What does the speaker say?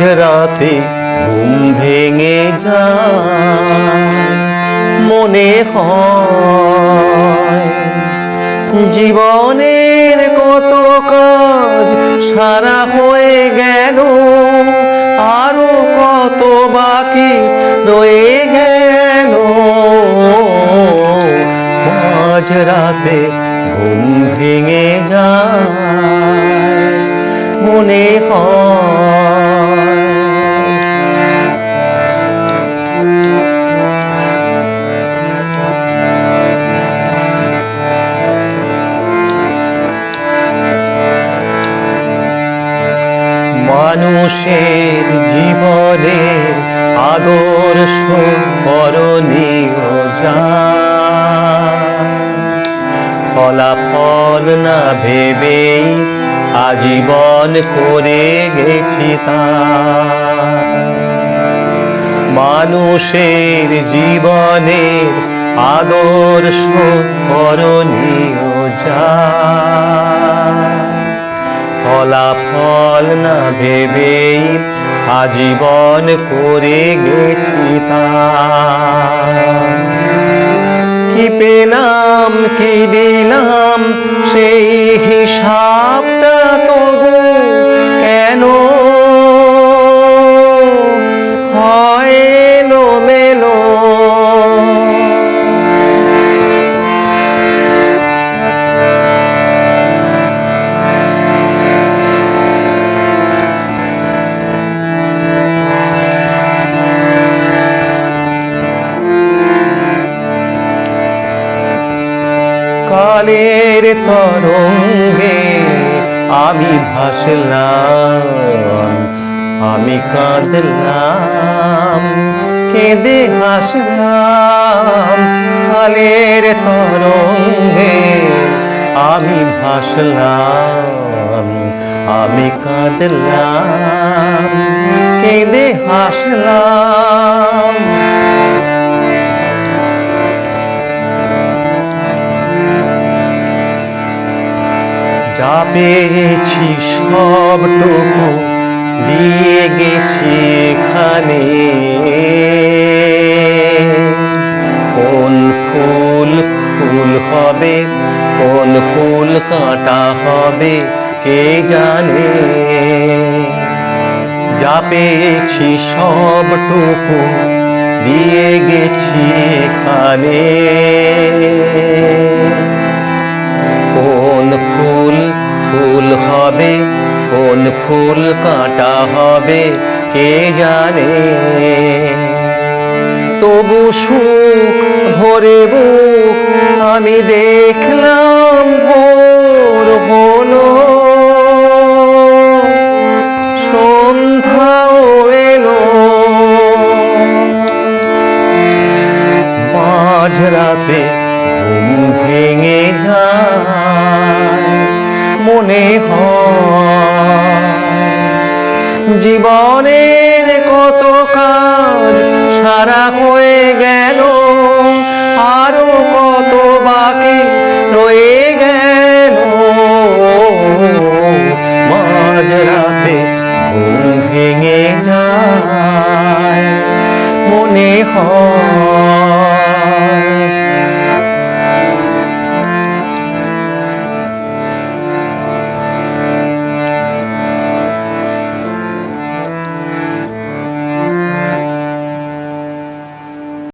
মাঝরাতে ঘুম ভেঙে যা মনে হয় জীবনের কত কাজ সারা হয়ে গেল, আরও কত বাকি রয়ে গেল। মাঝরাতে ঘুম ভেঙে যায়, মনে হয় মানুষের জীবনে আদর্শ করণীয় যায় ফলাফল না ভেবেই আজীবন করে গেছি তা। মানুষের জীবনের আদর্শ করণীয় যায় ফলাফল না ভেবেই আজীবন করে গেছি তা কি পেলাম কি দিলাম কালের তরঙ্গে আমি ভাসলাম, আমি কাঁদলাম, কেঁদে হাসলাম কালের তরঙ্গে আমি ভাসলাম, আমি কাঁদলাম, কেঁদে হাসলাম পেয়েছি সবটুকু দিয়ে গেছি এখানে। কোন ফুল ফুল হবে, কোন ফুল কাঁটা হবে, কে জানে? যা পেয়েছি সবটুকু দিয়ে গেছি এখানে। হবে, কে জানে? তবু সুখ ভরে বুক, আমি দেখলাম ভোর হলো। সন্ধ্যাও এলো। মাঝরাতে ঘুম ভেঙে যায়। মনে হয় জীবনের কত কাজ সারা হয়ে গেল, আরও কত বাকি রয়ে গেল। মাঝরাতে ঘুম ভেঙে যায়, মনে হয়